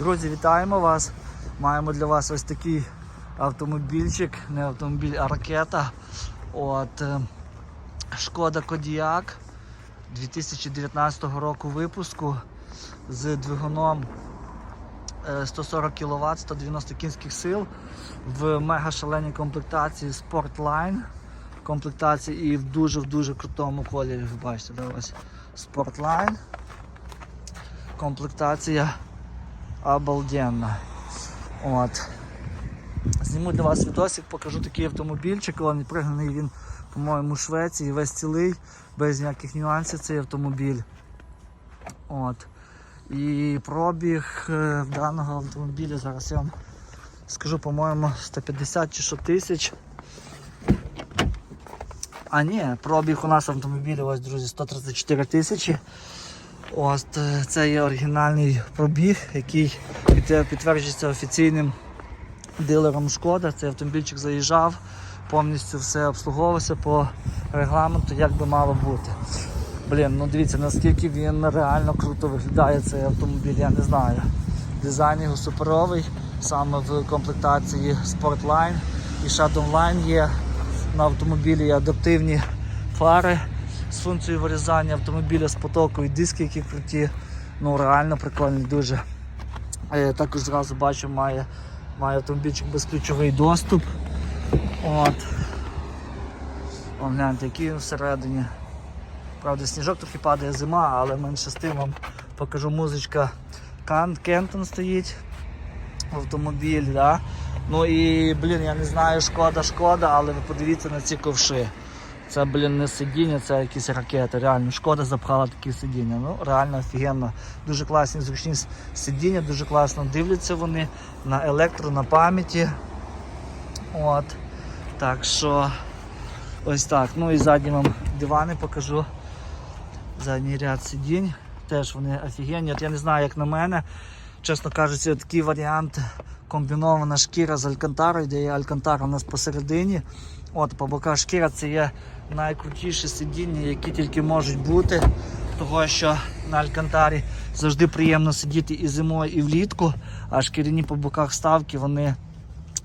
Друзі, вітаємо вас. Маємо для вас ось такий автомобільчик, не автомобіль, а ракета. От, е, Шкода Кодіак 2019 року випуску з двигуном е, 140 кВт, 190 кінських сил в мега шаленій комплектації Sportline. Комплектації і в дуже в дуже крутому кольорі. Ви бачите, да, ось Sportline. Комплектація обалденна. От. Зніму для вас відосик, покажу такий автомобільчик. Він пригнаний він, по-моєму, Швеції, весь цілий, без ніяких нюансів цей автомобіль. От. І пробіг е, даного автомобіля, зараз я вам скажу, по-моєму, 150 чи що тисяч. А ні, пробіг у нас автомобіля, ось, друзі, 134 тисячі. Ось е, це є оригінальний пробіг, який підтверджується офіційним дилером Шкода. Цей автомобільчик заїжджав, повністю все обслуговувався по регламенту, як би мало бути. Блін, ну дивіться, наскільки він реально круто виглядає цей автомобіль, я не знаю. Дизайн його суперовий, саме в комплектації Sportline і Shadowline є на автомобілі адаптивні фари з функцією вирізання автомобіля з потоку і диски, які круті. Ну реально прикольні дуже. Також зразу бачу, має, має автомобільчик безключовий доступ. От. Гляньте, який він всередині. Правда, сніжок трохи падає зима, але менше з тим вам покажу музичка Кентон стоїть автомобіль. Да? Ну і, блін, я не знаю, шкода, шкода, але ви подивіться на ці ковши. Це, блін, не сидіння, це якісь ракети. Реально, шкода запхала такі сидіння. Ну, реально офігенно. Дуже класні зручні сидіння, дуже класно дивляться вони на електро, на пам'яті. От. Так що ось так. Ну і задні вам дивани покажу. Задній ряд сидінь. Теж вони офігенні. От я не знаю, як на мене. Чесно кажучи, такий варіант комбінована шкіра з алькантарою, де є алькантара у нас посередині. От по боках шкіра це є найкрутіші сидіння, які тільки можуть бути. Того що на алькантарі завжди приємно сидіти і зимою, і влітку, а шкіряні по боках ставки вони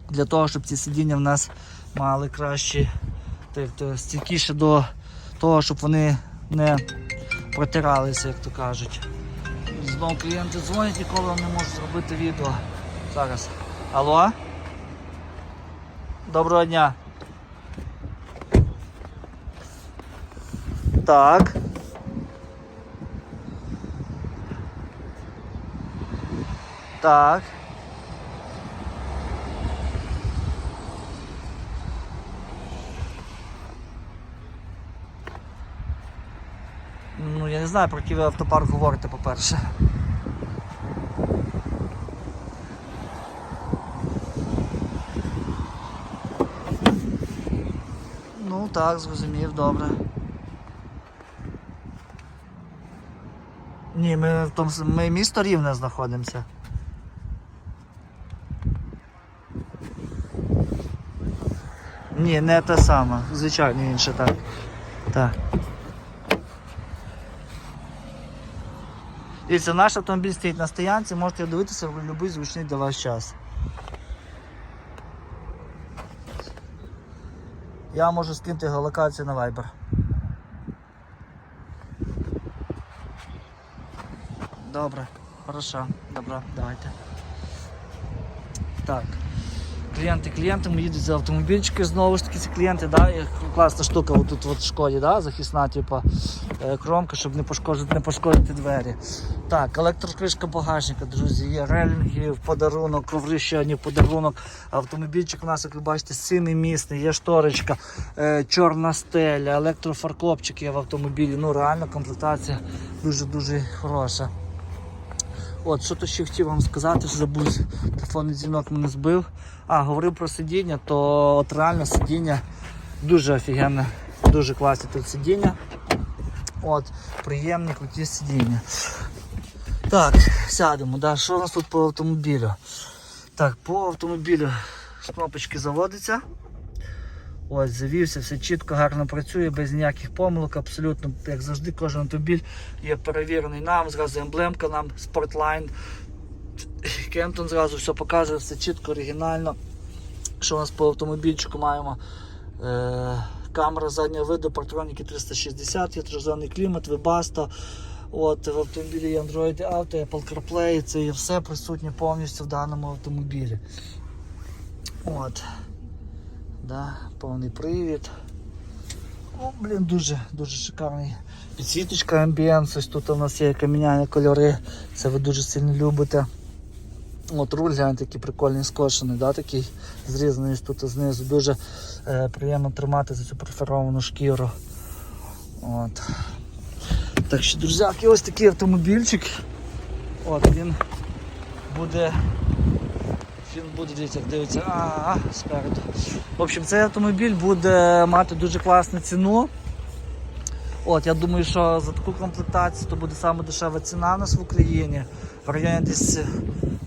для того, щоб ці сидіння в нас мали кращі, тобто стійкіше до того, щоб вони не протиралися, як то кажуть. Знову клієнти дзвонять, ніколи не можуть зробити відео. Зараз. Алло? Доброго дня. Так. Так. Ну, я не знаю, про який ви автопарк говорите, по-перше. Ну так, зрозумів, добре. Ні, ми в тому ми місто рівне знаходимося. Ні, не те саме. Звичайно, інше так. Так. Дивіться, наш автомобіль стоїть на стоянці, можете дивитися в будь-який зручний для вас час. Я можу скинути його локацію на Viber. Добре, хорошо, добре, давайте. Так. Клієнти клієнтами їдуть за автомобільчики, знову ж таки ці клієнти, да, класна штука отут от в шкоді, да, захисна, типа е, кромка, щоб не пошкодити, не пошкодити двері. Так, електрокришка багажника, друзі, є релінги в подарунок, коври ще одні подарунок. Автомобільчик у нас, як ви бачите, сімимісний, є шторочка, е, чорна стеля, електрофаркопчик є в автомобілі. Ну реально комплектація дуже-дуже хороша. От, що то ще хотів вам сказати, що забув, телефонний дзвінок мене збив. А, говорив про сидіння, то от реально сидіння дуже офігенне, дуже класні тут сидіння. От, приємні, круті сидіння. Так, сядемо. Да. Що у нас тут по автомобілю? Так, по автомобілю з кнопочки заводиться. Ось, завівся, все чітко, гарно працює, без ніяких помилок, абсолютно, як завжди, кожен автомобіль є перевірений нам, зразу емблемка нам, Sportline, Кемптон зразу все показує, все чітко, оригінально. Що у нас по автомобільчику маємо? Е, камера заднього виду, партроніки 360, є тризонний клімат, Webasto. От, в автомобілі є Android Auto, Apple CarPlay, це є все присутнє повністю в даному автомобілі. От. Да, повний привід. О, блін, дуже, дуже шикарний. Підсвіточка амбієнс, ось тут у нас є каміняні кольори, це ви дуже сильно любите. От руль гляньте, такий прикольний скошений, да, такий зрізаний тут знизу. Дуже е, приємно тримати за цю перфоровану шкіру. От. Так що, друзяки, ось такий автомобільчик. От він буде. Він буде, дивіться, як дивиться, а, спереду. В общем, цей автомобіль буде мати дуже класну ціну. От, я думаю, що за таку комплектацію то буде саме дешева ціна у нас в Україні. В районі десь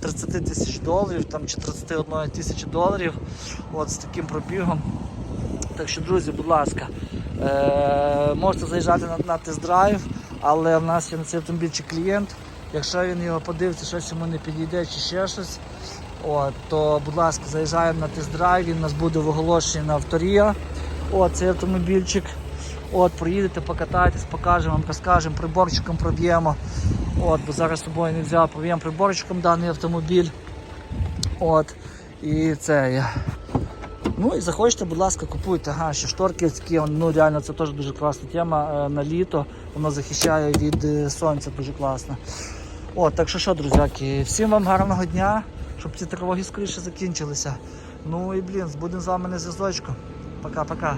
30 тисяч доларів там, чи 31 тисячі доларів. От, з таким пробігом. Так що, друзі, будь ласка, е- можете заїжджати на, на тест-драйв, але в нас є на цей автомобільчик клієнт. Якщо він його подивиться, щось йому не підійде чи ще щось, от, то, будь ласка, заїжджаємо на тест-драйв, він у нас буде в оголошенні на авторія. От цей автомобільчик. От, проїдете, покатайтесь, покажемо вам, розкажемо, приборчиком проб'ємо. От, бо зараз з собою не взяв, проб'ємо приборчиком даний автомобіль. От, і це є. Ну і захочете, будь ласка, купуйте. Ага, ще шторки такі, ну реально це теж дуже класна тема е, на літо. Воно захищає від е, сонця дуже класно. От, так що що, друзяки, всім вам гарного дня, щоб ці тривоги скоріше закінчилися. Ну і блін, будемо з вами на зв'язочку. Пока-пока.